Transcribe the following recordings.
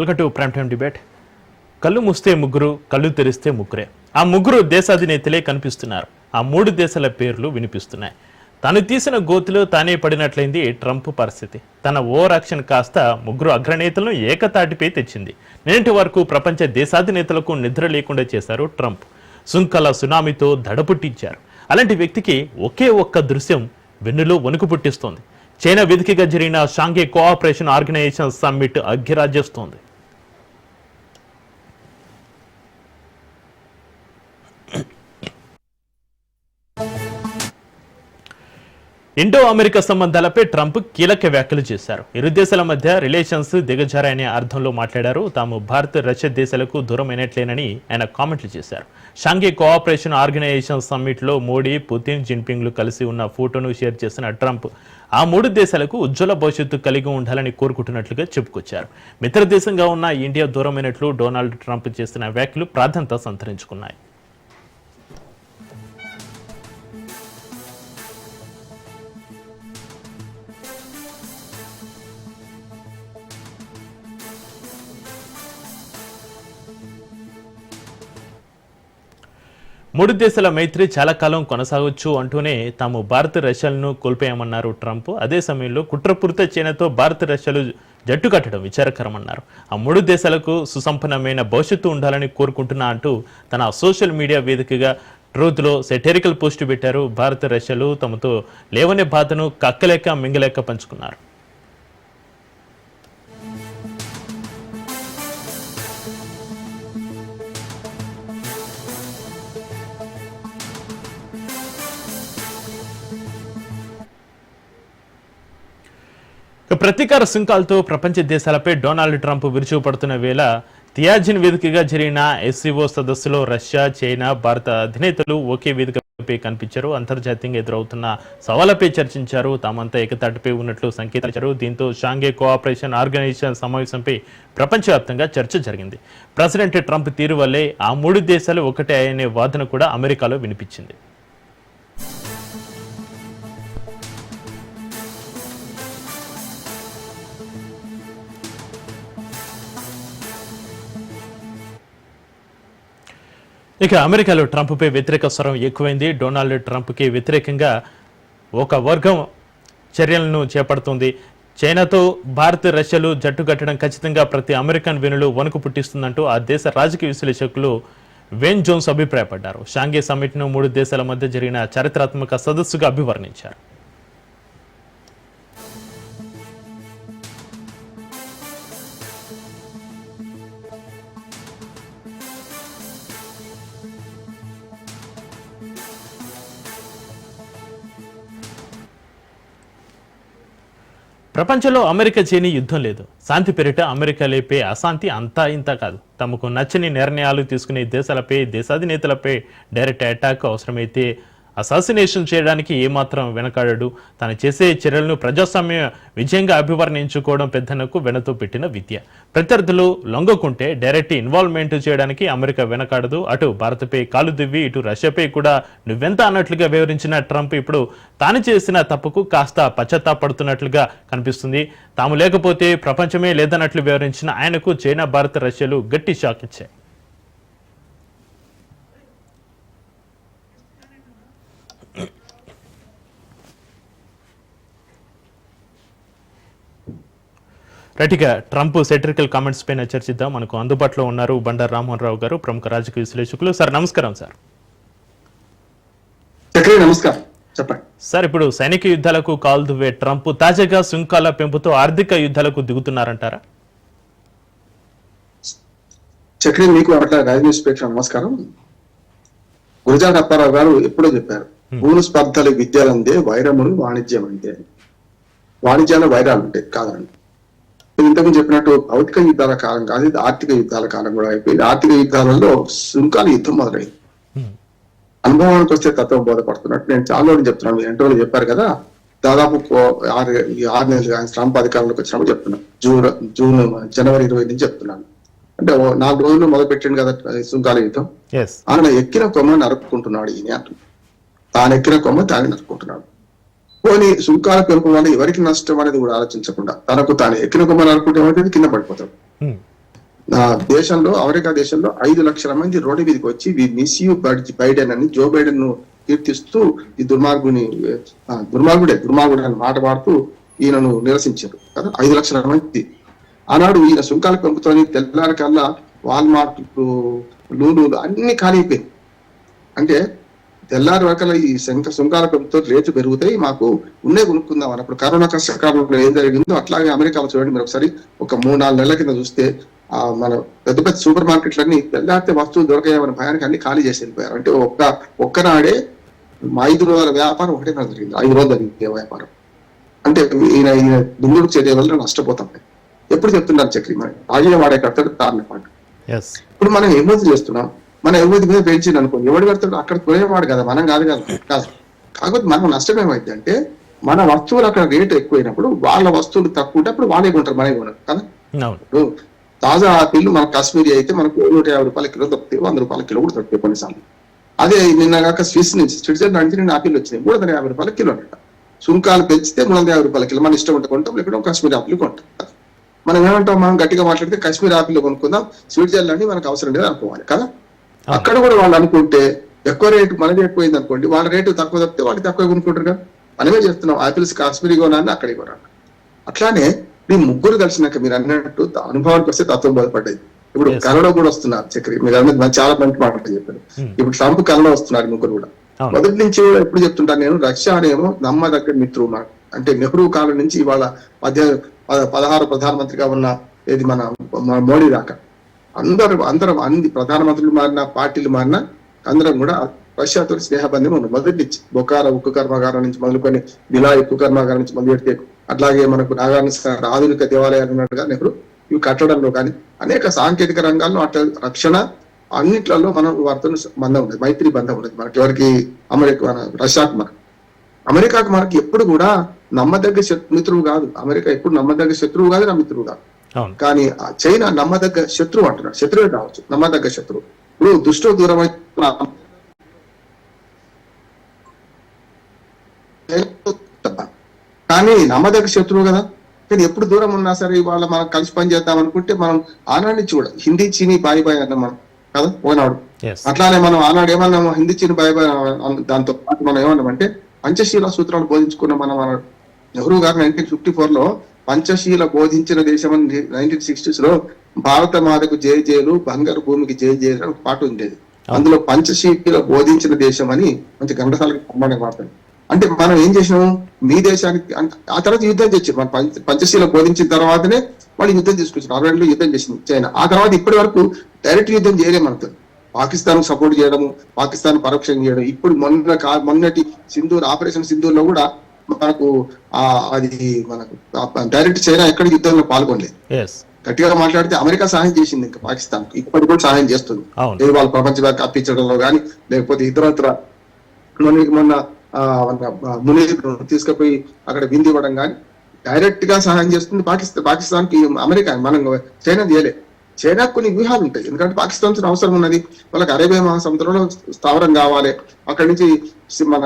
Welcome to prime time debate కళ్ళు మూస్తే ముగ్గురు కళ్ళు తెరిస్తే ముగ్గురే. ఆ ముగ్గురు దేశాధినేతలే కనిపిస్తున్నారు. ఆ మూడు దేశాల పేర్లు వినిపిస్తున్నాయి. తను తీసిన గోతులో తానే పడినట్లయింది ట్రంప్ పరిస్థితి. తన ఓవర్ యాక్షన్ కాస్త ముగ్గురు అగ్రనేతలను ఏకతాటిపై తెచ్చింది. నేటి వరకు ప్రపంచ దేశాధినేతలకు నిద్ర లేకుండా చేశారు ట్రంప్. సుంకల సునామీతో దడపుట్టించారు. అలాంటి వ్యక్తికి ఒకే ఒక్క దృశ్యం వెన్నులో వణుకు పుట్టిస్తోంది. చైనా వేదికగా జరిగిన షాంఘై కోఆపరేషన్ ఆర్గనైజేషన్ సమ్మిట్ అగ్గిరాజేస్తోంది ఇండో అమెరికా సంబంధాలపై ట్రంప్ కీలక వ్యాఖ్యలు చేశారు. ఇరు దేశాల మధ్య రిలేషన్స్ దిగజారనే అర్థంలో మాట్లాడారు. తాము భారత్ రష్యా దేశాలకు దూరమైనట్లేనని ఆయన కామెంట్లు చేశారు. షాంఘై కోఆపరేషన్ ఆర్గనైజేషన్ సమ్మిట్లో మోడీ పుతిన్ జిన్పింగ్లు కలిసి ఉన్న ఫోటోను షేర్ చేసిన ట్రంప్ ఆ మూడు దేశాలకు ఉజ్వల భవిష్యత్తు కలిగి ఉండాలని కోరుకుంటున్నట్లుగా చెప్పుకొచ్చారు. మిత్ర దేశంగా ఉన్న ఇండియా దూరమైనట్లు డొనాల్డ్ ట్రంప్ చేసిన వ్యాఖ్యలు ప్రాధాన్యత సంతరించుకున్నాయి. మూడు దేశాల మైత్రి చాలా కాలం కొనసాగొచ్చు అంటూనే తాము భారత్ రష్యాలను కోల్పోయామన్నారు ట్రంప్. అదే సమయంలో కుట్రపూరిత చైనాతో భారత్ రష్యాలు జట్టు కట్టడం విచారకరమన్నారు. ఆ మూడు దేశాలకు సుసంపన్నమైన భవిష్యత్తు ఉండాలని కోరుకుంటున్నా అంటూ తన సోషల్ మీడియా వేదికగా ట్రూత్లో సెటరికల్ పోస్టు పెట్టారు. భారత రష్యాలు తమతో లేవనే బాధను కక్కలేక మింగలేక పంచుకున్నారు. ప్రతీకార సుంకాలతో ప్రపంచ దేశాలపై డొనాల్డ్ ట్రంప్ విరుచుకుపడుతున్న వేళ తియాజిన్ వేదికగా జరిగిన ఎస్సీఓ సదస్సులో రష్యా చైనా భారత అధినేతలు ఒకే వేదికపై కనిపించారు. అంతర్జాతీయంగా ఎదురవుతున్న సవాళ్ళపై చర్చించారు. తామంతా ఏకతాటిపై ఉన్నట్లు సంకేతించారు దీంతో షాంఘై కోఆపరేషన్ ఆర్గనైజేషన్ సమావేశంపై ప్రపంచవ్యాప్తంగా చర్చ జరిగింది. ప్రెసిడెంట్ ట్రంప్ తీరు వల్లే ఆ మూడు దేశాలు ఒకటే అనే వాదన కూడా అమెరికాలో వినిపించింది. ఇక అమెరికాలో ట్రంప్పై వ్యతిరేక స్వరం ఎక్కువైంది. డొనాల్డ్ ట్రంప్కి వ్యతిరేకంగా ఒక వర్గం చర్యలను చేపడుతుంది. చైనాతో భారత్ రష్యాలు జట్టు కట్టడం ఖచ్చితంగా ప్రతి అమెరికన్ వెనులు వణుకు పుట్టిస్తుందంటూ ఆ దేశ రాజకీయ విశ్లేషకులు వెన్ జోన్స్ అభిప్రాయపడ్డారు. షాంఘై సమ్మిట్ను మూడు దేశాల మధ్య జరిగిన చారిత్రాత్మక సదస్సుగా అభివర్ణించారు. ప్రపంచంలో అమెరికా చేయని యుద్ధం లేదు. శాంతి పేరిట అమెరికా లేపే అశాంతి అంతా ఇంత కాదు. తమకు నచ్చని నిర్ణయాలు తీసుకునే దేశాలపై దేశాధినేతలపై డైరెక్ట్ అటాక్ అవసరమైతే అసాసినేషన్ చేయడానికి ఏమాత్రం వెనకాడడు. తను చేసే చర్యలను ప్రజాస్వామ్య విజయంగా అభివర్ణించుకోవడం పెద్దనకు వెనతో పెట్టిన విద్య. ప్రత్యర్థులు లొంగకుంటే డైరెక్ట్ ఇన్వాల్వ్మెంట్ చేయడానికి అమెరికా వెనకాడదు. అటు భారత్పై కాలు దివ్వి ఇటు రష్యాపై కూడా నువ్వెంత అన్నట్లుగా వివరించిన ట్రంప్ ఇప్పుడు తాను చేసిన తప్పుకు కాస్త పశ్చాత్తాపడుతున్నట్లుగా కనిపిస్తుంది. తాము లేకపోతే ప్రపంచమే లేదన్నట్లు వివరించిన ఆయనకు చైనా భారత్ రష్యాలు గట్టి షాక్ ఇచ్చాయి. రైట్గా ట్రంప్ సెటరికల్ కామెంట్స్ పైన చర్చిద్దాం. మనకు అందుబాటులో ఉన్నారు బండారు రామ్మోహన్ రావు గారు ప్రముఖ రాజకీయ విశ్లేషకులు. సార్ నమస్కారం సార్. నమస్కారం. చెప్పండి. సార్ ఇప్పుడు సైనిక యుద్ధాలకు కాల్ దువ్వే ట్రంప్ తాజాగా సుంకాల పెంపుతో ఆర్థిక యుద్ధాలకు దిగుతున్నారంటారా? చక్రి మీకు అట్లా నమస్కారం. గురజాడ అప్పారావు గారు ఎప్పుడో చెప్పారు భూమి స్పర్ధలు విద్యలందే వైరములు వాణిజ్యం అంతే వాణిజ్యాల వైరాలు ఉంటాయి కాదండి మీరు ఇంతకుముందు చెప్పినట్టు భౌతిక యుద్ధాల కాలం కాదు ఇది ఆర్థిక యుద్ధాల కాలం కూడా అయిపోయింది. ఆర్థిక యుద్ధాలలో సుంకాల యుద్ధం మొదలైంది. అనుభవానికి వస్తే తత్వం బోధపడుతున్నట్టు నేను చాలా రోజులు చెప్తున్నాను. ఎంటో చెప్పారు కదా దాదాపు ఆరు ఆరు నెలలు ఆయన ట్రంప్ అధికారంలోకి వచ్చినప్పుడు చెప్తున్నాను. జూన్ జూన్ జనవరి ఇరవై నుంచి చెప్తున్నాను. అంటే ఓ నాలుగు రోజులు మొదలు పెట్టిండు కదా సుంకాల యుద్ధం. ఆయన ఎక్కిన కొమ్మ నరుక్కుంటున్నాడు ఈయన తాను ఎక్కిన కొమ్మ తాను నరుక్కుంటున్నాడు. పోనీ సుంకాల పెంపు వల్ల ఎవరికి నష్టం అనేది కూడా ఆలోచించకుండా తనకు తాను ఎక్కిన కొమ్మ నరుక్కుంటే ఏమవుతుంది కింద పడిపోతాడు. నా దేశంలో అమెరికా దేశంలో ఐదు లక్షల మంది రోడ్డు మీదకి వచ్చి వి మిస్ యూ బైడెన్ అని జో బైడెన్ను కీర్తిస్తూ ఈ దుర్మార్గుని దుర్మార్గుడే దుర్మార్గుడు అని మాట వాడుతూ ఈయనను నిరసించారు కదా ఐదు లక్షల మంది. ఆనాడు ఈయన సుంకాల పెంపుతోని తెల్లారి కల్లా వాల్మార్ట్ లూలు అన్ని ఖాళీ అయిపోయింది అంటే తెల్లారి వరకల్లా ఈ శంక సుంకాల పెంపుతో రేట్లు పెరుగుతాయి. మాకు ఉన్నే కొనుక్కుందాం అన్నప్పుడు కరోనా కష్టకాలంలో ఏం జరిగిందో అట్లాగే అమెరికాలో చూడండి మీరు ఒకసారి ఒక మూడు నాలుగు నెలల కింద చూస్తే ఆ మన పెద్ద పెద్ద సూపర్ మార్కెట్లన్నీ తెల్లారితే వస్తువులు దొరకాయని భయానికి అన్ని ఖాళీ చేసి వెళ్ళిపోయారు. అంటే ఒక్క ఒక్కనాడే ఐదు రోజుల వ్యాపారం ఒకటే నాడు జరిగింది. ఐదు రోజులు జరిగింది వ్యాపారం. అంటే ఈయన ఈయన దుందుడు చర్య వల్ల నష్టపోతాం ఎప్పుడు చెప్తున్నారు చక్రి మరి? తాగిన వాడే కడతాడు తారిన పాటు ఇప్పుడు మనం ఎగుమతి చేస్తున్నాం? మన ఎగుమతి మీద పెంచింది అనుకో. ఎవడు కడతాడు అక్కడ కొనేవాడు కదా. మనం కాదు కదా. కాదు. కాకపోతే మనం నష్టం ఏమైంది అంటే మన వస్తువులు అక్కడ రేటు ఎక్కువైనప్పుడు వాళ్ళ వస్తువులు తక్కువ ఉంటే అప్పుడు వాళ్ళే కొంటారు మనమే కొనరు. కదా? తాజా ఆపిల్ మన కాశ్మీరీ అయితే మనకు నూట యాభై రూపాయల కిలో దొరుకుతాయి వంద రూపాయల కిలో కూడా దొరుకుతాయి కొన్నిసార్లు. అదే నిన్నగాక స్విస్ నుంచి స్విట్జర్లాండ్ నుంచి నేను ఆపిల్ వచ్చినాయి. మూడు వందల యాభై రూపాయల కిలో అంట. సుంకాలు పెంచితే మూడు వందల యాభై రూపాయల కిలో. మన ఇష్టం ఉంటే కొంటాం లేకుంటే కాశ్మీర్ ఆపిల్ కొంటాం. మనం ఏమంటాం? మనం గట్టిగా మాట్లాడితే కాశ్మీర్ ఆపిల్ కొనుక్కుందాం స్విట్జర్లాండ్ మనకు అవసరం లేదు అనుకోవాలి. కదా? అక్కడ కూడా వాళ్ళు అనుకుంటే ఎక్కువ రేటు మనది ఎక్కువైంది అనుకోండి వాళ్ళ రేటు తక్కువ తప్పితే వాళ్ళు తక్కువ కొనుక్కుంటారు కదా మనమే చేస్తున్నాం. ఆపిల్స్ కాశ్మీరీ కొనాలని అక్కడికి కొనాలి అట్లానే మీ ముగ్గురు కలిసినాక మీరు అన్నట్టు అనుభవానికి వస్తే తత్వం బోధపడ్డది. ఇప్పుడు. కన్నడ కూడా వస్తున్నారు చక్రి. మీరు అన్నది చాలా మంచి మాటలు చెప్పారు. Hmm. ఇప్పుడు ట్రంప్ కన్నడ వస్తున్నారు ముగ్గురు కూడా. మొదటి నుంచి కూడా ఎప్పుడు చెప్తుంటాను నేను రష్యా అనేమో నమ్మదగ్గ మిత్రుడు మాట అంటే నెహ్రూ కాలం నుంచి ఇవాళ మధ్య పదహారు ప్రధానమంత్రిగా ఉన్న ఏది మన మన మోడీ దాకా. అందరూ అందరం అన్ని ప్రధానమంత్రులు మారిన పార్టీలు మారినా అందరం కూడా రష్యాతో స్నేహబంధం ఉంది. మొదటి నుంచి బొకార ఉక్కు కర్మాగారం నుంచి మొదలుకొని బిలా ఉక్కు కర్మాగారం నుంచి మొదలు పెడితే అట్లాగే మనకు నాగార్జున సాగర్ ఆధునిక దేవాలయాలు ఉన్నట్టుగా నెహ్రూ ఇవి కట్టడంలో కానీ అనేక సాంకేతిక రంగాల్లో అట్లా రక్షణ అన్నిట్లలో మనం వారితో బంధం ఉంది మైత్రి బంధం ఉంది మనకి ఎవరికి అమెరికా మన రష్యాకు మనకు. అమెరికాకు మనకి ఎప్పుడు కూడా నమ్మదగ్గ శత్రు- మిత్రువు కాదు. అమెరికా ఎప్పుడు నమ్మదగ్గ శత్రువు కాదు నా మిత్రువు కాదు. కానీ చైనా నమ్మదగ్గ శత్రువు అంటున్నాడు. శత్రువే కావచ్చు. నమ్మదగ్గ శత్రువు. ఇప్పుడు దుష్టు దూరం కానీ నమ్మదగ్గ శత్రువు కదా. కానీ ఎప్పుడు దూరం ఉన్నా సరే ఇవాళ మనం కలిసి పని చేద్దాం అనుకుంటే మనం ఆనాడు చూడ హిందీ చీని బాయి బాయ్ అన్నాం మనం. కదా? పోయినాడు అట్లానే మనం ఆనాడు ఏమన్నాము హిందీ చీని బాయ్ బాయ్ దాంతో పాటు మనం ఏమన్నామంటే పంచశీల సూత్రాలు బోధించుకున్న మనం నెహ్రూ గారు నైన్టీన్ ఫిఫ్టీ ఫోర్లో పంచశీల బోధించిన దేశం అని నైన్టీన్ సిక్స్టీస్లో భారత మాతకు జయ జయలు బంగారు భూమికి జయ జయలు అని పాట ఉండేది. అందులో పంచశీల బోధించిన దేశం అని మంచి గంటసాలకి ప్రమాణం వాడతాడు అంటే మనం ఏం చేసినాము? మీ దేశానికి ఆ తర్వాత యుద్ధం చేసి మన పంచ- పంచశీల బోధించిన తర్వాతనే వాళ్ళు యుద్ధం తీసుకొచ్చారు. అరవై రెండులో యుద్ధం చేసింది చైనా. ఆ తర్వాత ఇప్పటి వరకు డైరెక్ట్ యుద్ధం చేయలేము మనతో. పాకిస్తాన్ సపోర్ట్ చేయడము పాకిస్తాన్ పరోక్షంగా చేయడం. ఇప్పుడు మొన్న మొన్నటి సింధూర్ ఆపరేషన్ సింధూర్లో కూడా మనకు అది మనకు డైరెక్ట్ చైనా ఎక్కడ యుద్ధంలో పాల్గొనలేదు గట్టిగా మాట్లాడితే అమెరికా సహాయం చేసింది ఇంకా పాకిస్తాన్ ఇప్పటికి కూడా సహాయం చేస్తుంది. లేదు వాళ్ళు ప్రపంచ బ్యాంక్ అప్పించడంలో కానీ లేకపోతే ఇతరత్ర మొన్న మొన్న మన తీసుకుపోయి అక్కడ బింది ఇవ్వడం కానీ డైరెక్ట్గా సహాయం చేస్తుంది పాకిస్తాన్ పాకిస్తాన్కి అమెరికా మనం చైనా చేయలే. చైనా కొన్ని వ్యూహాలు ఉంటాయి. ఎందుకంటే పాకిస్తాన్ అవసరం ఉన్నది. వాళ్ళకి అరేబియా మహాసముద్రంలో స్థావరం కావాలి. అక్కడి నుంచి మన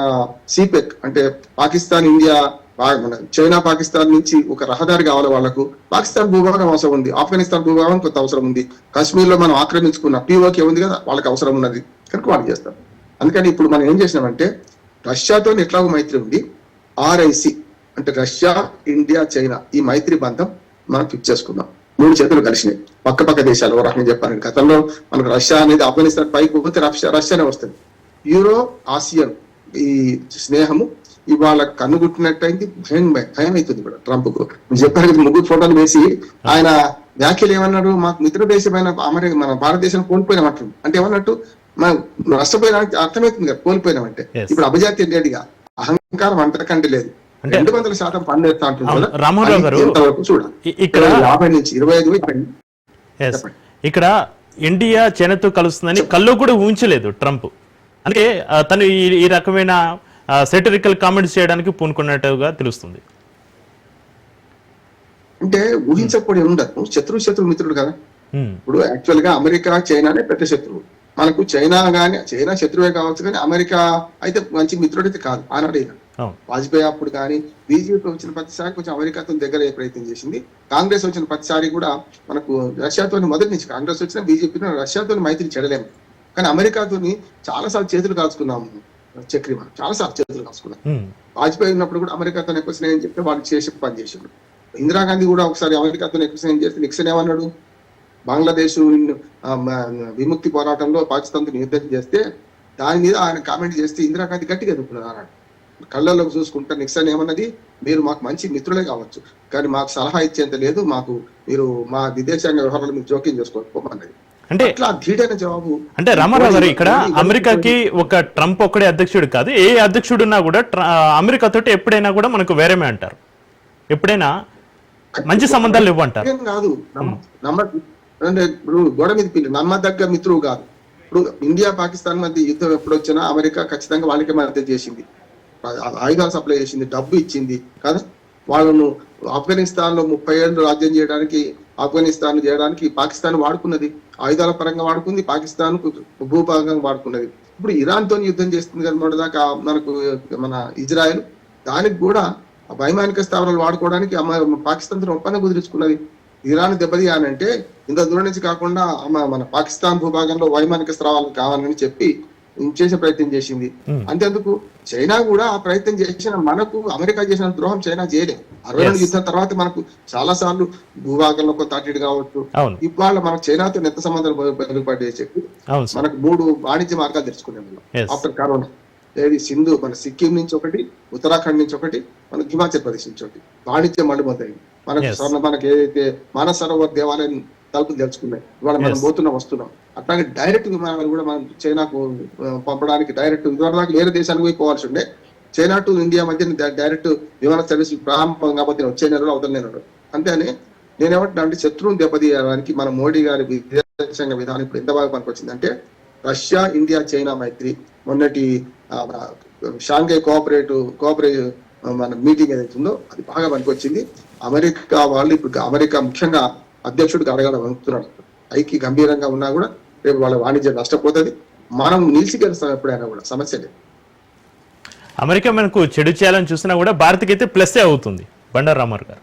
సిపెక్ అంటే పాకిస్తాన్ ఇండియా మన చైనా పాకిస్తాన్ నుంచి ఒక రహదారి కావాలి వాళ్ళకు. పాకిస్తాన్ భూభాగం అవసరం ఉంది. ఆఫ్ఘనిస్తాన్ భూభాగం కొంత అవసరం ఉంది. కాశ్మీర్లో మనం ఆక్రమించుకున్న పీఓకే ఉంది కదా వాళ్ళకి అవసరం ఉన్నది. కనుక వాళ్ళు చేస్తారు. అందుకని ఇప్పుడు మనం ఏం చేసినామంటే రష్యాతో ఎట్లాగో మైత్రి ఉంది ఆర్ఐసి అంటే రష్యా ఇండియా చైనా ఈ మైత్రి బంధం మనం ఫిక్స్ చేసుకుందాం మూడు చేతులు కలిసినాయి. పక్క పక్క దేశాలు రకంగా చెప్పారు గతంలో మనకు రష్యా అనేది ఆఫ్ఘనిస్తాన్ పైకి పోతే రష్యా రష్యానే వస్తుంది. యూరో ఆసియన్ ఈ స్నేహము ఇవాళ కన్నుగుట్టినట్టయింది భయం భయం అవుతుంది కూడా ట్రంప్కు చెప్పారు కదా ముగ్గురు ఫోటోలు వేసి ఆయన వ్యాఖ్యలు ఏమన్నాడు? మాకు మిత్ర దేశమైన అమెరికా మన భారతదేశం కోల్పోయినామంటు అంటే ఏమన్నట్టు మనం నష్టపోయిన అర్థమవుతుంది కదా కోల్పోయినామంటే. ఇప్పుడు అభిజాత్యం లేదుగా అహంకారం అంతకంటే లేదు. అంటే- రెండు వందల శాతం పన్ను ఎత్తా రామారావు అది గారు, ఇక్కడ యాభై నుంచి ఇరవై ఐదు ఇక్కడ ఇండియా చైనాతో కలుస్తుందని కల్లో కూడా ఊహించలేదు ట్రంప్. అందుకే తను ఈ రకమైన సెటరికల్ కామెంట్స్ చేయడానికి పూనుకున్నట్టుగా తెలుస్తుంది. అంటే ఊహించకపోయి ఉండదు. శత్రు శత్రు మిత్రుడు కదా. ఉమ్, ఇప్పుడు యాక్చువల్గా అమెరికా చైనానే పెద్ద శత్రువు. మనకు చైనా గానీ చైనా శత్రువే కావచ్చు కానీ అమెరికా అయితే మంచి మిత్రుడు అయితే కాదు. ఆనాడు వాజ్పేయి అప్పుడు కానీ బీజేపీ వచ్చిన ప్రతిసారి కొంచెం అమెరికాతో దగ్గర ప్రయత్నం చేసింది. కాంగ్రెస్ వచ్చిన ప్రతిసారి కూడా మనకు రష్యాతో మొదటి నుంచి కాంగ్రెస్ వచ్చిన బీజేపీ రష్యాతో మైత్రి చెడలేము. కానీ అమెరికాతో చాలా సార్లు చేతులు కాల్చుకున్నాము చక్రి మనం చాలా సార్లు చేతులు కాల్చుకున్నాం. వాజ్పేయి ఉన్నప్పుడు కూడా అమెరికాతో ఎక్కువ స్నేహం చెప్తే వాళ్ళు చేసి పని చేసాడు ఇందిరాగాంధీ కూడా ఒకసారి అమెరికాతో ఎక్కువ స్నేహం చేస్తే నిక్సన్ ఏమన్నాడు? బంగ్లాదేశ్ విముక్తి పోరాటంలో పాకిస్తాన్తో యుద్ధం చేస్తే దాని మీద ఆయన కామెంట్ చేస్తే ఇందిరాగాంధీ గట్టిగా ఎదుర్కొన్నారు అన్నాడు. కళ్ళల్లోకి చూసుకుంటే నిక్సన్ ఏమన్నది? మీరు మాకు మంచి మిత్రులే కావచ్చు. కానీ మాకు సలహా ఇచ్చేంత లేదు. మాకు మీరు మా విదేశాంగ వ్యవహారాలు మీరు జోక్యం చేసుకోకపోమన్నది అంటే ధీటైన జవాబు అంటే రామారావు గారు ఇక్కడ అమెరికాకి ఒక ట్రంప్ ఒక్కడే అధ్యక్షుడు కాదు. ఏ అధ్యక్షుడున్నా కూడా ట్ర- అమెరికా తోటి ఎప్పుడైనా కూడా మనకు వేరేమే అంటారు. ఎప్పుడైనా మంచి సంబంధాలు ఇవ్వంటారు ఏం కాదు. నమ్మ- నమ్మ అంటే ఇప్పుడు గోడ మీద పిల్లి నమ్మదగ్గ మిత్రువు కాదు. ఇప్పుడు ఇండియా పాకిస్తాన్ మధ్య యుద్ధం ఎప్పుడు వచ్చినా అమెరికా ఖచ్చితంగా వాళ్ళకే మద్దతు చేసింది. ఆయుధాలు సప్లై చేసింది డబ్బు ఇచ్చింది కదా? వాళ్ళను ఆఫ్ఘనిస్తాన్లో ముప్పై ఏళ్ళు రాజ్యం చేయడానికి ఆఫ్ఘనిస్తాన్ చేయడానికి పాకిస్తాన్ వాడుకున్నది. ఆయుధాల పరంగా వాడుకుంది పాకిస్తాన్ భూభాగంగా వాడుకున్నది. ఇప్పుడు ఇరాన్తో యుద్ధం చేస్తుంది కదా మొదటిదాకా మనకు మన ఇజ్రాయెల్. దానికి కూడా వైమానిక స్థావరాలు వాడుకోవడానికి పాకిస్తాన్తో ఒప్పందం కుదిరించుకున్నది. ఇరాన్ దెబ్బతీయాలంటే ఇంత దూరం నుంచి కాకుండా మన పాకిస్తాన్ భూభాగంలో వైమానిక స్థావరాలు కావాలని చెప్పి చేసే ప్రయత్నం చేసింది. అంతేందుకు చైనా కూడా ఆ ప్రయత్నం చేసిన మనకు అమెరికా చేసిన ద్రోహం చైనా చేయలేదు అరవై రెండు. యుద్ధం తర్వాత మనకు చాలా సార్లు భూభాగంలో కొంత అటు ఇటు కావచ్చు. ఇవాళ మన చైనాతో ఎంత సంబంధాలు బయలుపడే చెప్పి. మనకు మూడు వాణిజ్య మార్గాలు తెరుచుకునే. After corona. ఏది? సింధు మన సిక్కిం నుంచి ఒకటి ఉత్తరాఖండ్ నుంచి ఒకటి మనకి హిమాచల్ ప్రదేశ్ నుంచి ఒకటి. వాణిజ్యం మళ్ళీపోతాయి మనకు. స్వర్ణ మనకి ఏదైతే మానస సరోవర్ దేవాలయం తలుపులు తెరుచుకున్నాయి. ఇవాళ మనం. పోతున్నాం వస్తున్నాం అట్లాగే డైరెక్ట్ విమానాలు కూడా మనం చైనాకు పంపడానికి డైరెక్ట్ ఇదివరకు వేరే దేశానికి పోయి పోవాల్సి ఉండే. చైనా టు ఇండియా మధ్య డైరెక్ట్ విమాన సర్వీస్ ప్రారంభం కాబట్టి వచ్చే నెలలో అవతల నెలలో. అంతేని నేనేమంటున్నా అంటే శత్రువుని దెబ్బతీయడానికి మన మోడీ గారి విదేశాంగ విధానం ఇప్పుడు ఎంత బాగా పనికొచ్చిందంటే రష్యా ఇండియా చైనా మైత్రి మొన్నటి షాంఘై కోఆపరేటివ్ కోఆపరేటివ్ మన మీటింగ్ ఏదైతే ఉందో అది బాగా పనికొచ్చింది. అమెరికా వాళ్ళు ఇప్పుడు అమెరికా ముఖ్యంగా అధ్యక్షుడికి అడగడం అనుకుతున్నాడు ఐకి గంభీరంగా ఉన్నా కూడా రేపు వాళ్ళ వాణిజ్యం నష్టపోతుంది. మనం నిలిచి గెలుస్తాం ఎప్పుడైనా కూడా సమస్య లేదు. అమెరికా మనకు చెడు చేయాలని చూసినా కూడా భారత్కి అయితే ప్లస్సే అవుతుంది. బండారు రామారావు గారు.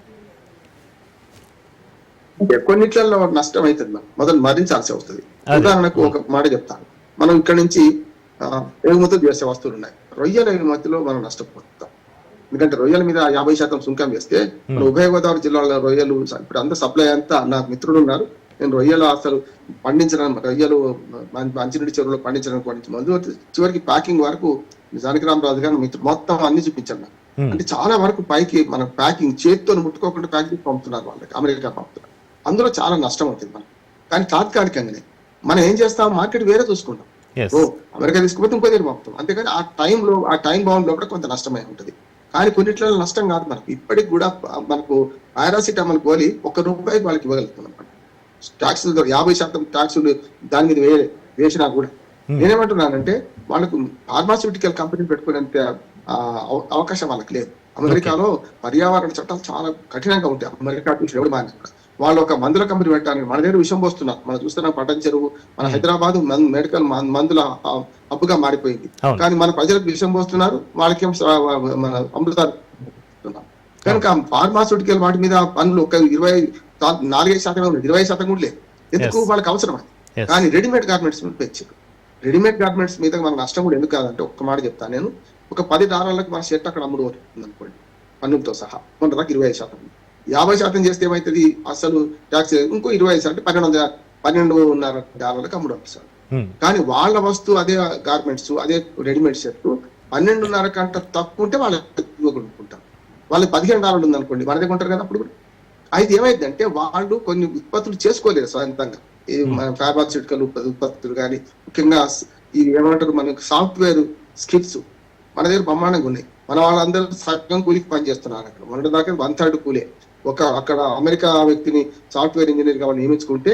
కొన్నిట్లలో నష్టం అవుతుంది మనం మొదలు మరించాల్సి వస్తుంది. ఉదాహరణకు ఒక మాట చెప్తాను. మనం ఇక్కడ నుంచి ఎగుమతులు చేసే వస్తువులు ఉన్నాయి. రొయ్యల ఎగుమతిలో మనం నష్టపోతాం. ఎందుకంటే రొయ్యల మీద యాభై శాతం సుంకం వేస్తే మన ఉభయ గోదావరి జిల్లాలో రొయ్యలు ఇప్పుడు అంతా సప్లై అంతా నాకు మిత్రులు ఉన్నారు. నేను రొయ్యలు అసలు పండించడం రొయ్యలు మంచినీటి చెరువులో పండించడానికి పండించి మందు చివరికి ప్యాకింగ్ వరకు జానకి రామరాజు గారు మిత్రులు మొత్తం అన్ని చూపించాను. అంటే చాలా వరకు పైకి మన ప్యాకింగ్ చేతితో ముట్టుకోకుండా ప్యాకింగ్ పంపుతున్నారు వాళ్ళకి అమెరికా పంపుతున్నారు. అందులో చాలా నష్టం అవుతుంది మనకి. కానీ తాత్కాలికంగానే మనం ఏం చేస్తాం? మార్కెట్ వేరే చూసుకుంటాం. అమెరికా తీసుకుపోతే ఇంకో దగ్గర పంపుతాం. అంతేకాని ఆ టైంలో ఆ టైం బౌండ్లో కూడా కొంత నష్టమై ఉంటుంది. కానీ కొన్నిట్లలో నష్టం కాదు మనకు. ఇప్పటికి కూడా మనకు పారాసిటమాల్ గోలి ఒక్క రూపాయికి వాళ్ళకి ఇవ్వగలుగుతున్నాం మనం. ట్యాక్స్ యాభై శాతం ట్యాక్స్ దాని మీద వే వేసినా కూడా. నేనేమంటున్నానంటే వాళ్ళకు ఫార్మాస్యూటికల్ కంపెనీ పెట్టుకునేంత అవకాశం వాళ్ళకి లేదు. అమెరికాలో పర్యావరణ చట్టాలు చాలా కఠినంగా ఉంటాయి. అమెరికా ఎవడు మారినా కూడా వాళ్ళు ఒక మందుల కంపెనీ పెట్టడానికి మన దగ్గర విషయం పోస్తున్నారు. మనం చూస్తున్నాం పట్టణ చెరువు మన హైదరాబాద్ మెడికల్ మందుల హబ్బుగా మారిపోయింది. కానీ మన ప్రజలకు విషయం పోస్తున్నారు వాళ్ళకేం మన అమృతాలు ఇస్తున్నారు. కనుక ఫార్మాస్యూటికల్ వాటి మీద పనులు ఒక ఇరవై నాలుగైదు శాతమే ఉంది ఇరవై శాతం కూడా లేదు. ఎందుకు. వాళ్ళకి అవసరం. కానీ రెడీమేడ్ గార్మెంట్స్ మీద పెంచారు రెడీమేడ్ గార్మెంట్స్ మీద మన నష్టం కూడా ఎందుకు కాదంటే ఒక్క మాట చెప్తాను నేను. ఒక పది డాలర్లకు మన షర్ట్ అక్కడ అమ్ముడు అవుతుంది అనుకోండి. పన్నులతో సహా. మన దాకా ఇరవై ఐదు శాతం. యాభై శాతం చేస్తే ఏమవుతుంది అసలు ట్యాక్స్ ఇంకో ఇరవై ఐదు శాతం పన్నెండు వందల పన్నెండున్నర డాలర్లకు అమ్ముడు Hmm. కానీ వాళ్ళ వస్తువు అదే గార్మెంట్స్ అదే రెడీమేడ్ షర్ట్ పన్నెండున్నర కంట తక్కువ ఉంటే వాళ్ళు కొనుక్కుంటారు. వాళ్ళకి పదిహేను డాలర్లు ఉంది అనుకోండి మన దగ్గర ఉంటారు కదా అప్పుడు కూడా. అయితే ఏమైందంటే వాళ్ళు కొన్ని ఉత్పత్తులు చేసుకోలేరు స్వయంతంగా. ఈ మన ఫార్మాస్యూటికల్ ఉత్పత్తులు కానీ ముఖ్యంగా ఈ ఏమంటారు మనకు సాఫ్ట్వేర్ స్కిల్స్ మన దగ్గర బ్రహ్మాండంగా ఉన్నాయి. మన వాళ్ళందరూ సగం కూలికి పనిచేస్తున్నారు అక్కడ. మన దాకా వన్ థర్డ్ కూలే. ఒక అక్కడ అమెరికా వ్యక్తిని సాఫ్ట్వేర్ ఇంజనీర్గా నియమించుకుంటే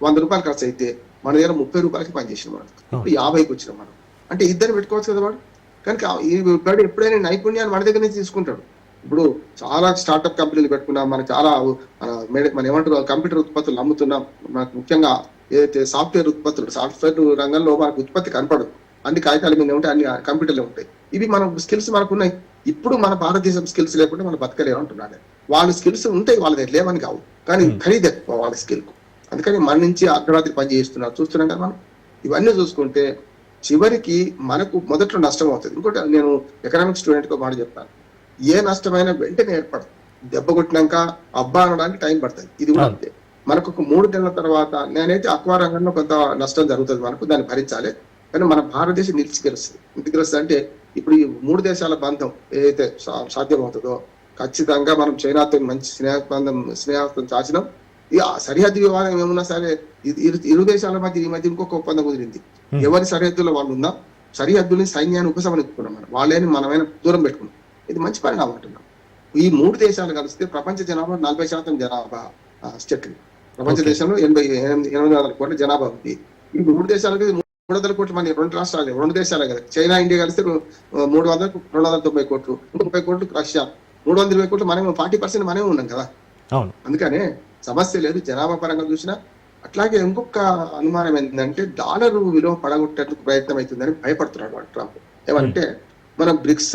వంద రూపాయలు ఖర్చు అయితే మన దగ్గర ముప్పై రూపాయలకి పనిచేసిన మనం ఇప్పుడు యాభైకి వచ్చిన మనం అంటే ఇద్దరు పెట్టుకోవచ్చు కదా వాడు? కనుక ఈ వాడు ఎప్పుడైనా నైపుణ్యాన్ని మన దగ్గర నుంచి తీసుకుంటాడు. ఇప్పుడు చాలా స్టార్ట్అప్ కంపెనీలు పెట్టుకున్నాం మన చాలా మన ఏమంటారు కంప్యూటర్ ఉత్పత్తులు అమ్ముతున్నాం. మనకు ముఖ్యంగా ఏదైతే సాఫ్ట్వేర్ ఉత్పత్తులు సాఫ్ట్వేర్ రంగంలో మనకు ఉత్పత్తి కనపడదు అన్ని కాగితాల మీద ఉంటాయి అన్ని కంప్యూటర్లు ఉంటాయి. ఇవి మన స్కిల్స్ మనకు ఉన్నాయి ఇప్పుడు మన భారతదేశం స్కిల్స్ లేకుండా మనం బతకలేరు అంటున్నాడు. వాళ్ళ స్కిల్స్ ఉంటాయి వాళ్ళ దగ్గర లేవని కావు. కానీ ఖరీదు ఎక్కువ వాళ్ళ స్కిల్కు. అందుకని మన నుంచి అర్ధరాత్రి పని చేస్తున్నారు చూస్తున్నాం కదా మనం. ఇవన్నీ చూసుకుంటే చివరికి మనకు మొదట్లో నష్టం అవుతుంది. ఇంకోటి నేను ఎకనామిక్ స్టూడెంట్కు మాట చెప్తాను. ఏ నష్టమైనా వెంటనే ఏర్పడదు. దెబ్బ కొట్టినాక అబ్బా అనడానికి టైం పడుతుంది. ఇది కూడా అంతే. మనకు ఒక మూడు నెలల తర్వాత నేనైతే అక్వా రంగంలో కొంత నష్టం జరుగుతుంది మనకు. దాన్ని భరించాలి. కానీ మన భారతదేశం నిలిచి గెలుస్తుంది ఇంటికి గెలుస్తుంది అంటే ఇప్పుడు ఈ మూడు దేశాల బంధం ఏదైతే సాధ్యమవుతుందో ఖచ్చితంగా మనం చైనాతో మంచి స్నేహ బంధం స్నేహం చాచినాం. ఇక సరిహద్దు వివాదం ఏమున్నా సరే ఇరు ఇరు దేశాల మధ్య ఈ మధ్య ఇంకొక ఒప్పందం కుదిరింది. ఎవరి సరిహద్దులో వాళ్ళు ఉందాం సరిహద్దుని సైన్యాన్ని ఉపసంహరించుకున్నాం మనం. వాళ్ళని మనమైన దూరం పెట్టుకున్నాం. ఇది మంచి పరిణామం అంటున్నాం. ఈ మూడు దేశాలు కలిస్తే ప్రపంచ జనాభా నలభై శాతం జనాభా చక్రి ప్రపంచ. దేశంలో ఎనభై ఎనిమిది ఎనిమిది వందల కోట్ల జనాభా ఉంది. ఈ మూడు దేశాలకి మూడు వందల కోట్లు మన రెండు రాష్ట్రాలు రెండు దేశాలే కదా. చైనా ఇండియా కలిస్తే మూడు వందల రెండు వందల తొంభై కోట్లు ముప్పై కోట్లు రష్యా. మూడు వందల ఇరవై కోట్లు మనమే ఫార్టీ పర్సెంట్ మనమే ఉన్నాం కదా. అందుకనే సమస్య లేదు జనాభా పరంగా చూసినా. అట్లాగే ఇంకొక అనుమానం ఏంటంటే డాలర్ విలువ పడగొట్టేందుకు ప్రయత్నం అవుతుందని భయపడుతున్నాడు ట్రంప్. ఏమంటే మన బ్రిక్స్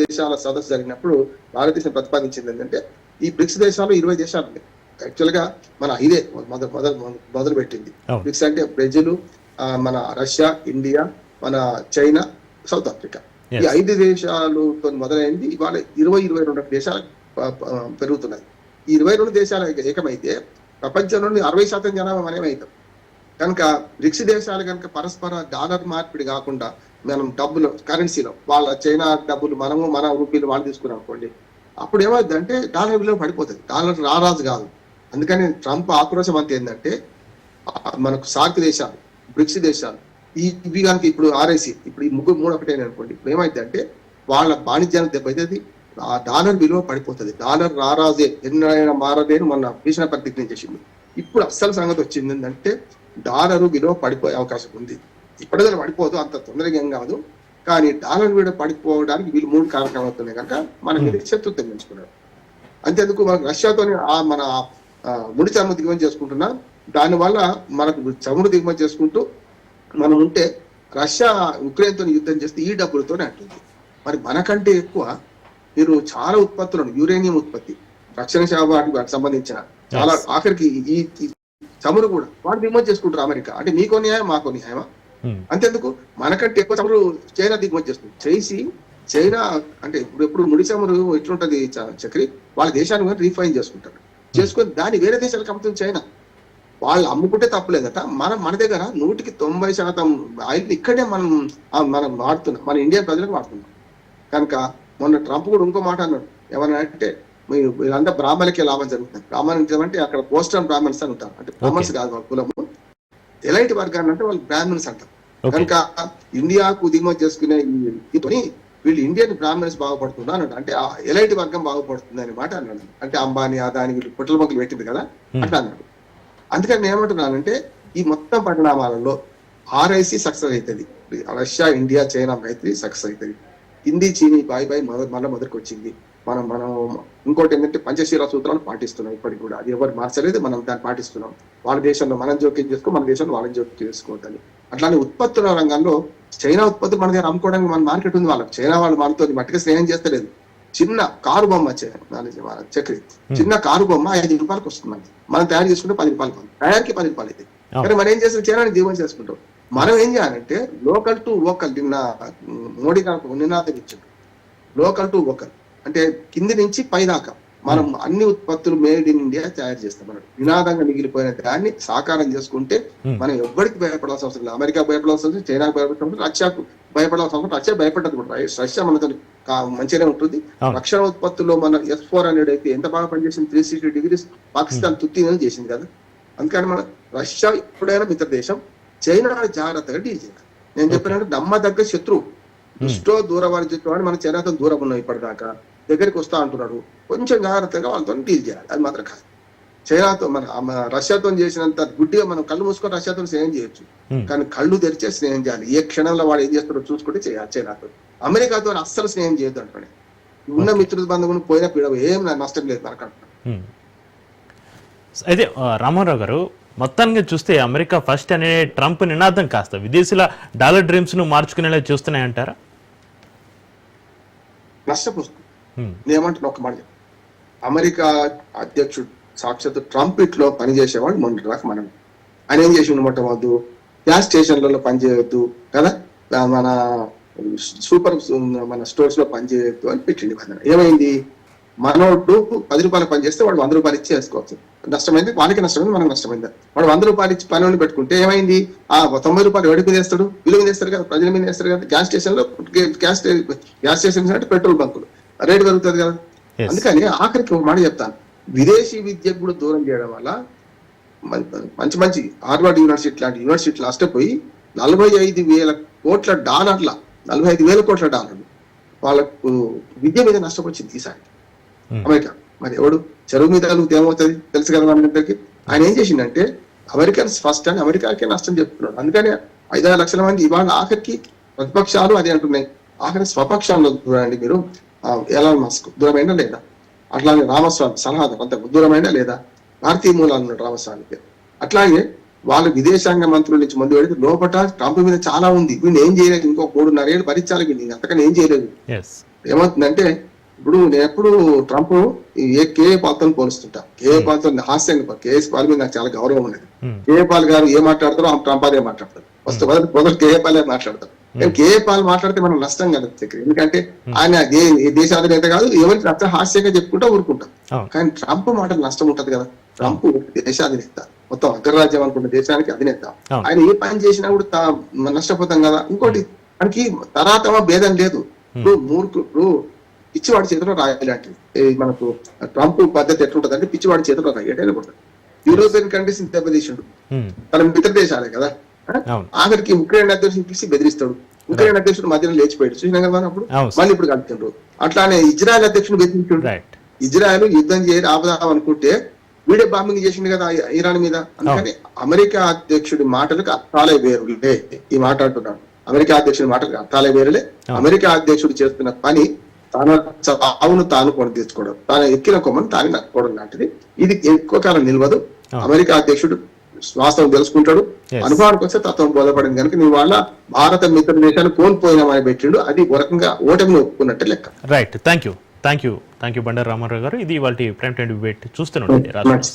దేశాల సదస్సు జరిగినప్పుడు భారతదేశం ప్రతిపాదించింది ఏంటంటే ఈ బ్రిక్స్ దేశాలు ఇరవై దేశాలు యాక్చువల్గా మన ఇదే మొదలు మొదలు పెట్టింది. బ్రిక్స్ అంటే బ్రెజిల్ మన రష్యా ఇండియా మన చైనా సౌత్ ఆఫ్రికా. ఈ. ఐదు దేశాలతో మొదలైంది. ఇవాళ ఇరవై ఇరవై రెండు దేశాలు పెరుగుతున్నాయి. ఈ ఇరవై రెండు దేశాలు ఏక- ఏకమైతే ప్రపంచంలోని అరవై శాతం జనాభా మనమే అవుతాం. కనుక బ్రిక్స్ దేశాలు కనుక పరస్పర డాలర్ మార్పిడి కాకుండా మనం డబ్బులు కరెన్సీలో వాళ్ళ చైనా డబ్బులు మనము మన రూపీలు వాళ్ళు తీసుకున్నాం అనుకోండి అప్పుడు ఏమవుతుంది అంటే డాలర్ విలువ పడిపోతుంది. డాలర్ రారాజు కాదు. అందుకని ట్రంప్ ఆక్రోశం అంత ఏంటంటే మనకు సార్క్ దేశాలు బ్రిక్స్ దేశాలు. ఈ ఇవి కనుక ఇప్పుడు ఆర్ఐసి ఇప్పుడు ఈ ముగ్గురు మూడు ఒకటే అనుకోండి. ఇప్పుడు ఏమైంది అంటే వాళ్ళ వాణిజ్యానికి దెబ్బతది ఆ డాలర్ విలువ పడిపోతుంది. డాలర్ రారాజే ఎన్నైనా మారదే అని మొన్న భీషణ ప్రతిజ్ఞ చేసింది. ఇప్పుడు అస్సలు సంగతి వచ్చింది ఏంటంటే డాలర్ విలువ పడిపోయే అవకాశం ఉంది. ఇప్పటిదాకా పడిపోదు అంత తొందరగా ఏం కాదు. కానీ డాలర్ విలువ పడిపోవడానికి వీళ్ళు మూడు కారణాలు అవుతున్నాయి కనుక మన మీద శత్రుత్వం పెంచుకున్నారు అంతేందుకు మనకు రష్యాతోని ఆ మన ముడి చమురు దిగుమతి చేసుకుంటున్నాం దానివల్ల మనకు చమురు దిగుమతి చేసుకుంటూ మనం ఉంటే రష్యా ఉక్రెయిన్తో యుద్ధం చేస్తే ఈ డబ్బులతోనే అంటుంది మరి మనకంటే ఎక్కువ మీరు చాలా ఉత్పత్తులను యురేనియం ఉత్పత్తి రక్షణ శాఖ వాటికి సంబంధించిన చాలా. ఆఖరికి ఈ చమురు కూడా వాడు దిగుమతి చేసుకుంటారు అమెరికా. అంటే మీకో న్యాయం మాకో న్యాయమా? ఉమ్. అంతేందుకు? మనకంటే ఎక్కువ చమురు చైనా దిగుమతి చేస్తుంది. చేసి చైనా అంటే ఇప్పుడు ఎప్పుడు ముడి చమురు ఎట్లుంటది చక్రి? వాళ్ళ దేశాన్ని రీఫైన్ చేసుకుంటారు. చేసుకొని దాన్ని వేరే దేశాలకు అమ్ముతుంది చైనా. వాళ్ళు అమ్ముకుంటే తప్పలేదట మనం మన దగ్గర నూటికి తొంభై శాతం ఆయిల్ ఇక్కడే మనం మనం వాడుతున్నాం. మన ఇండియా ప్రజలకు వాడుతున్నాం. కనుక మొన్న ట్రంప్ కూడా ఇంకో మాట అన్నాడు. అంటే మీరు వీళ్ళంతా బ్రాహ్మణులకే లాభం జరుగుతుంది. బ్రాహ్మణులు అంటే అక్కడ పోస్టల్ బ్రాహ్మణ్స్ అని ఉంటారు. అంటే బ్రాహ్మణ్స్ కాదు వాళ్ళ కులము. ఎలాంటి వర్గాన్ని అంటే వాళ్ళు బ్రాహ్మణ్స్ అంటారు. కనుక ఇండియాకు దిగుమతి చేసుకునే పని వీళ్ళు ఇండియన్ బ్రాహ్మణ్స్ బాగుపడుతున్నా అన్నాడు. అంటే ఆ ఎలైట్ వర్గం బాగుపడుతుంది అనే మాట అన్నాడు. అంటే అంబానీ అదాని వీళ్ళు పుట్టల మొక్కలు పెట్టింది కదా. అట్లా అన్నాడు. అందుకని నేను ఏమంటున్నానంటే ఈ మొత్తం పరిణామాలలో ఆర్ఐసి సక్సెస్ అవుతుంది. రష్యా ఇండియా చైనా మైత్రి సక్సెస్ అవుతుంది. హిందీ చీనీ బాయ్ బాయ్ మన మళ్ళీ మొదటికి వచ్చింది మనం మనం ఇంకోటి ఏంటంటే పంచశీల సూత్రాలు పాటిస్తున్నాం ఇప్పటికి కూడా. అది ఎవరు మార్చలేదు మనం దాన్ని పాటిస్తున్నాం. వాళ్ళ దేశంలో మనం జోక్యం చేసుకో మన దేశంలో వాళ్ళని జోక్యం చేసుకోవద్దని. అట్లానే ఉత్పత్తుల రంగంలో చైనా ఉత్పత్తులు మన దగ్గర అమ్ముకోవడానికి మన మార్కెట్ ఉంది వాళ్ళకి. చైనా వాళ్ళు మనతో మట్టిగా స్నేహం చేస్తలేదు. చిన్న కారు బొమ్మ మన- చక్రి. చిన్న కారు బొమ్మ ఐదు రూపాయలకు వస్తుంది మనకి. మనం తయారు చేసుకుంటే పది రూపాయలు తయారీకి పది రూపాయలు అయితే. కానీ మనం ఏం చేస్తాం? చైనాని జీవనం చేసుకుంటాం. మనం ఏం చేయాలంటే లోకల్ టు లోకల్ నిన్న మోడీ గారు నినాదం ఇచ్చాడు. లోకల్ టు లోకల్ అంటే కింది నుంచి పై దాకా. మనం అన్ని ఉత్పత్తులు మేడ్ ఇన్ ఇండియా తయారు చేస్తాం మనం. నినాదంగా మిగిలిపోయిన దాన్ని సాకారం చేసుకుంటే. మనం ఎవ్వరికి భయపడాల్సిన అవసరం లేదు. అమెరికా భయపడాల్సిన అవసరం చైనాకు భయపడాల్సిన అవసరం రష్యాకు భయపడాల్సిన అవసరం. రష్యా భయపడదు కూడా. రష్యా- మనతో మంచిగానే ఉంటుంది. రక్షణ ఉత్పత్తుల్లో మన ఎస్ ఫోర్ హండ్రెడ్ అయితే ఎంత బాగా పనిచేసింది? త్రీ సిక్స్టీ డిగ్రీస్ పాకిస్తాన్ తుత్తి చేసింది కదా. అందుకని మన రష్యా ఎప్పుడైనా మిత్ర దేశం చైనా జాగ్రత్తగా డీల్ చేయాలి. నేను చెప్పినట్టు నమ్మదగ్గ శత్రువు దుష్టో దూరవారి అని మన చైనాతో దూరం ఉన్నాం ఇప్పటిదాకా దగ్గరికి వస్తా అంటున్నాడు. కొంచెం జాగ్రత్తగా వాళ్ళతో డీల్ చేయాలి. అది మాత్రం కాదు. చైనాతో మన రష్యాతో చేసినంత గుడ్డిగా మనం కళ్ళు మూసుకొని రష్యాతో స్నేహం చేయొచ్చు. కానీ కళ్ళు తెరిచే స్నేహం చేయాలి. ఏ క్షణంలో వాడు ఏం చేస్తాడో చూసుకుంటే చేయాలి చైనాతో. అమెరికాతో అస్సలు స్నేహం చేయొద్దు అంటున్నాడు ఉన్న మిత్రుల బంధువులు పోయిన పీడ ఏం నష్టం లేదు మనకు. అయితే రామారావు గారు మొత్తానికి చూస్తే అమెరికా ఫస్ట్ అనే ట్రంప్ నినాదం కాస్త విదేశీల డాలర్ డ్రీమ్స్ను మార్చుకునేలా చూస్తున్నాయంటారా? నష్టపోతుంది నేనేమంటున్నా ఒక మాట. అమెరికా అధ్యక్షుడు సాక్షాత్ ట్రంప్ ఇట్లో పనిచేసేవాడు మొన్నటి దాకా మనం. ఆయన ఏం చేసి మొట్టమొదటి? గ్యాస్ స్టేషన్లలో పనిచేయొద్దు కదా? మన సూపర్ మన స్టోర్స్లో పనిచేయొద్దు అని పెట్టింది నిబంధన ఏమైంది? మనోడు పది రూపాయలు పని చేస్తే వాడు వంద రూపాయలు ఇచ్చి వేసుకోవచ్చు నష్టమైంది? వానికి నష్టమైంది మనకు నష్టమైంది. వాడు వంద రూపాయలు ఇచ్చి పని పెట్టుకుంటే ఏమైంది? ఆ తొంభై రూపాయలు ఎవరి మీద వేస్తాడు? విలువ మీద వేస్తారు కదా ప్రజల మీద వేస్తారు కదా. గ్యాస్ స్టేషన్లో గ్యాస్ గ్యాస్ స్టేషన్ అంటే పెట్రోల్ బంకులు. రేటు పెరుగుతుంది కదా. అందుకని ఆఖరికి ఒక మాట చెప్తాను. విదేశీ విద్యకు కూడా దూరం చేయడం వల్ల మంచి మంచి హార్వర్డ్ యూనివర్సిటీ లాంటి యూనివర్సిటీలు నష్టపోయి నలభై ఐదు వేల కోట్ల డాలర్ల నలభై ఐదు వేల కోట్ల డాలర్లు. వాళ్ళకు విద్య మీద నష్టపోయింది ఈసారి. Hmm. అమెరికా. మరి ఎవడు? చెరువు మీద కలిగితే ఏమవుతుంది? తెలుసు కదా మనందరికి ఆయన ఏం చేసిండంటే అమెరికన్స్ ఫస్ట్ అని అమెరికాకే నష్టం చెప్తున్నాడు అందుకని ఐదారు లక్షల మంది ఇవాళ ఆఖరికి ప్రతిపక్షాలు అదే అంటున్నాయి. ఆఖరి స్వపక్షంలో చూడండి మీరు. ఆ, ఎలాన్ మస్క్ దూరమైనా లేదా? అట్లాగే రామస్వామి సలహాదారు అంత దూరమైనా లేదా? భారతీయ మూలాలు ఉన్నాడు రామస్వామికి. అట్లాగే వాళ్ళు విదేశాంగ మంత్రుల నుంచి ముందు పెడితే లోపల ట్రంప్ మీద చాలా ఉంది. వీళ్ళు ఏం చేయలేదు? ఇంకో మూడున్నర ఏళ్ళు భరించాలి వీళ్ళు అంతకని ఏం చేయలేదు. ఏమవుతుందంటే ఇప్పుడు నేను ఎప్పుడు ట్రంప్ ఏ కేఏ పాల్తో పోలుస్తుంటా. కేఏ పాల్తో హాస్యంగా కేఎస్ పాల్ మీద నాకు చాలా గౌరవం ఉండేది. ఉమ్, కేఏ పాల్ గారు ఏ మాట్లాడతారో ఆ ట్రంప్ అదే మాట్లాడతారు. ఫస్ట్ మొదటి మొదటి కేఏ పాలే మాట్లాడతారు. కానీ కేఏ పాల్ మాట్లాడితే మనం నష్టం కదా ఎందుకంటే ఆయన దే- ఈ దేశ అధినేత కాదు ఎవరికి నచ్చ హాస్యంగా చెప్పుకుంటా ఊరుకుంటాం. కానీ ట్రంప్ మాటలు నష్టం ఉంటది కదా. ట్రంప్ దేశాధినేత మొత్తం అగ్రరాజ్యం అనుకున్న దేశానికి అధినేత. ఆయన ఏ పని చేసినా కూడా నష్టపోతాం కదా. ఇంకోటి మనకి తరాతమ భేదం లేదు. ఇప్పుడు మూర్ఖు ఇప్పుడు పిచ్చివాడి చేతిలో రాయాలంటే మనకు ట్రంప్ పద్ధతి ఎట్లుంటది అంటే పిచ్చివాడి చేతిలో ఉంటుంది యూరోపియన్ కంట్రీస్ దెబ్బతీసిండు. తన మిత్ర దేశాలే కదా. ఆఖరికి ఉక్రెయిన్ అధ్యక్షుడు పిలిచి బెదిరిస్తాడు. ఉక్రెయిన్ అధ్యక్షుడు మధ్యలో లేచిపోయాడు. చూసినా కదా అప్పుడు? మళ్ళీ ఇప్పుడు కలుపుతుండ్రు. అట్లానే ఇజ్రాయెల్ అధ్యక్షుడు బెదిరించాడు. ఇజ్రాయెల్ యుద్ధం చేయ ఆపదాం అనుకుంటే వీడియో బాంబింగ్ చేసిండు కదా ఇరాన్ మీద. అందుకని అమెరికా అధ్యక్షుడి మాటలకు అర్థాలే వేరులే. ఈ మాట అంటున్నాను అమెరికా అధ్యక్షుడి మాటలకు అర్థాలే వేరులే. అమెరికా అధ్యక్షుడు చేస్తున్న పని తన చావును తాను కొని తెచ్చుకోవడం తాను ఎక్కిన కొమ్మను తాను నట్టుకోవడం లాంటిది. ఇది ఎక్కువ కాలం నిలవదు. అమెరికా అధ్యక్షుడు వాస్తవం తెలుసుకుంటాడు. అనుభవానికి వస్తే తత్వం బోధపడింది. కనుక నీ వాళ్ళ భారత మిత్ర దేశాలు కోల్పోయినామని పెట్టిండు. అది ఒక రకంగా ఓటమిని ఒప్పుకున్నట్టే లెక్క. Right thank you thank you thank you Bandaru Ramarao garu. ఇది వాళ్ళ ప్రైమ్ టైం డిబేట్ చూస్తూనే ఉండండి. రాజు.